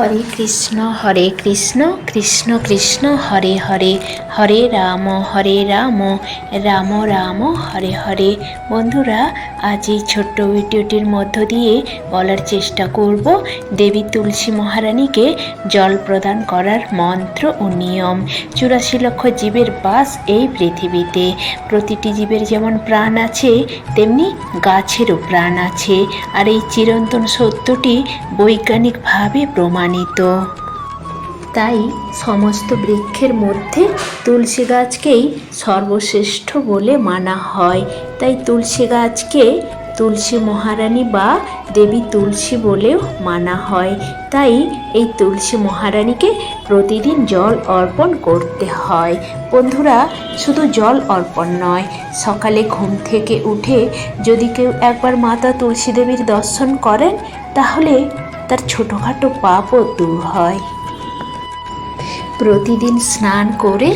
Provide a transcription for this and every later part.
হরে কৃষ্ণ হরে কৃষ্ণ কৃষ্ণ কৃষ্ণ, হরে হরে হরে রাম হরে রাম রাম রাম, হরে হরে। বন্ধুরা, আজ এই ছোট্ট ভিডিওটির মধ্য দিয়ে বলার চেষ্টা করব দেবী তুলসী মহারানীকে জল প্রদান করার মন্ত্র ও নিয়ম। চুরাশি লক্ষ জীবের বাস এই পৃথিবীতে। প্রতিটি জীবের যেমন প্রাণ আছে, তেমনি গাছেরও প্রাণ আছে। আর এই চিরন্তন সত্যটি বৈজ্ঞানিকভাবে প্রমাণিত। তাই সমস্ত বৃক্ষের মধ্যে তুলসী গাছকেই সর্বশ্রেষ্ঠ বলে মানা হয়। তাই তুলসী গাছকে তুলসী মহারানী বা দেবী তুলসী বলেও মানা হয়। তাই এই তুলসী মহারানীকে প্রতিদিন জল অর্পণ করতে হয়। বন্ধুরা, শুধু জল অর্পণ নয়, সকালে ঘুম থেকে উঠে যদি কেউ একবার মাতা তুলসী দেবীর দর্শন করেন, তাহলে তার ছোটোখাটো পাপও দূর হয়। প্রতিদিন স্নান করে,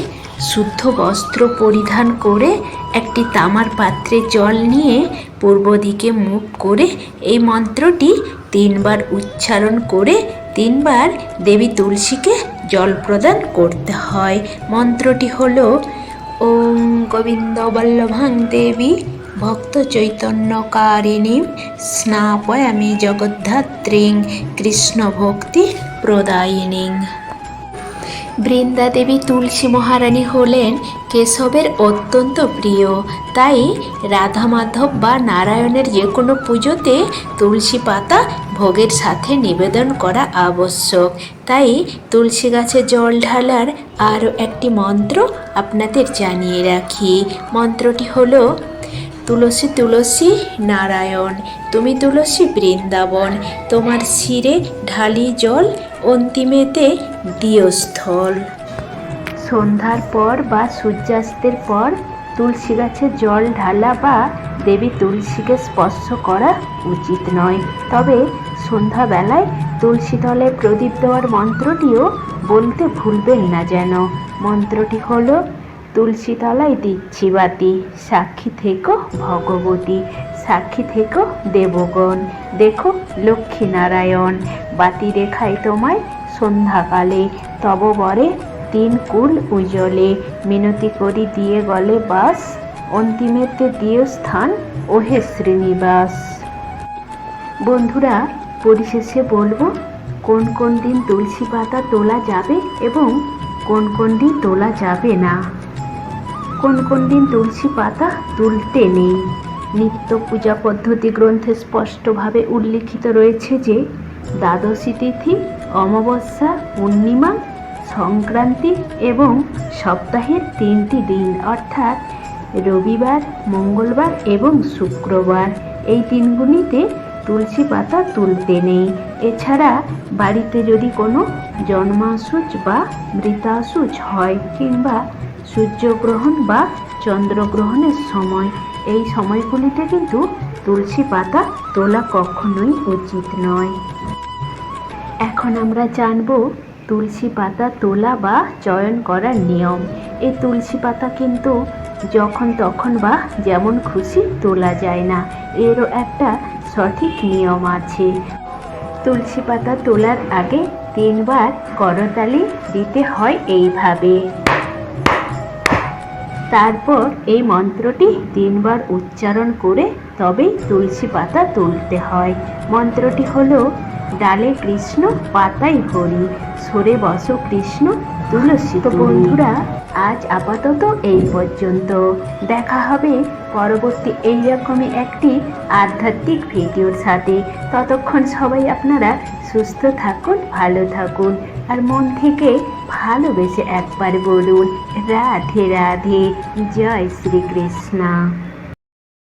শুদ্ধ বস্ত্র পরিধান করে, একটি তামার পাত্রে জল নিয়ে পূর্ব দিকে মুখ করে এই মন্ত্রটি তিনবার উচ্চারণ করে তিনবার দেবী তুলসীকে জল প্রদান করতে হয়। মন্ত্রটি হল, ওম গোবিন্দ বল্লভাং দেবী ভক্ত চৈতন্যকারিণী স্নাপয়ামি জগদ্ধাত্রীং, কৃষ্ণ ভক্তি প্রদায়িনী। বৃন্দাদেবী তুলসী মহারানী হলেন কেশবের অত্যন্ত প্রিয়। তাই রাধা মাধব বা নারায়ণের যে কোনো পুজোতে তুলসী পাতা ভোগের সাথে নিবেদন করা আবশ্যক। তাই তুলসী গাছে জল ঢালার আরও একটি মন্ত্র আপনাদের জানিয়ে রাখি। মন্ত্রটি হলো তুলসী তুলসী নারায়ণ, তুমি তুলসী বৃন্দাবন, তোমার শিরে ঢালি জল, অন্তিমেতে দিও স্থল সন্ধ্যার পর বা সূর্যাস্তের পর তুলসী গাছে জল ঢালা বা দেবী তুলসীকে স্পর্শ করা উচিত নয়। তবে সন্ধ্যাবেলায় তুলসী তলে প্রদীপ দেওয়ার মন্ত্রটিও বলতে ভুলবেন না যেন। মন্ত্রটি হলো তুলসী তলায় দিচ্ছি বাতি। সাক্ষী থেকো ভগবতী, সাক্ষী থেকো দেবগণ। দেখো লক্ষ্মী নারায়ণ বাতি রেখায় তোমায় সন্ধ্যাকালে। তব বরে তিন কুল উজলে মিনতি করি দিয়ে গলে বাস। অন্তিমেতে দিয় স্থান ওহে শ্রীনিবাস। বন্ধুরা, পরিশেষে বলব, কোন কোন দিন তুলসী পাতা তোলা যাবে এবং কোন কোন দিন তোলা যাবে না। কোন কোন দিন তুলসী পাতা তুলতে নেই। নিত্য পূজা পদ্ধতি গ্রন্থে স্পষ্টভাবে উল্লিখিত রয়েছে যে, দ্বাদশী তিথি, অমাবস্যা, পূর্ণিমা, সংক্রান্তি এবং সপ্তাহের তিনটি দিন, অর্থাৎ রবিবার, মঙ্গলবার এবং শুক্রবার। এই দিনগুলিতে তুলসী পাতা তুলতে নেই। এছাড়া বাড়িতে যদি কোনো জন্মাসুচ বা মৃতাসুচ হয় কিংবা সূর্যগ্রহণ বা চন্দ্রগ্রহণের সময়। এই সময়গুলিতে কিন্তু তুলসী পাতা তোলা কখনোই উচিত নয়। এখন আমরা জানব তুলসী পাতা তোলা বা চয়ন করার নিয়ম। এই তুলসী পাতা কিন্তু যখন তখন বা যেমন খুশি তোলা যায় না, এরও একটা সঠিক নিয়ম আছে। তুলসী পাতা তোলার আগে তিনবার করতালি দিতে হয় এইভাবে। তারপর এই মন্ত্রটি তিনবার উচ্চারণ করে তবেই তুলসী পাতা তুলতে হয়। মন্ত্রটি হলো ডালে কৃষ্ণ পাতাই হরি। সরে বস কৃষ্ণ তুলসী তো বন্ধুরা, আজ আপাতত এই পর্যন্ত। দেখা হবে পরবর্তী এই রকমই একটি আধ্যাত্মিক ভিডিওর সাথে। ততক্ষণ সবাই আপনারা সুস্থ থাকুন, ভালো থাকুন, আর মন থেকে ভালোবেসে একবার বলুন, রাধে রাধে। জয় শ্রীকৃষ্ণ।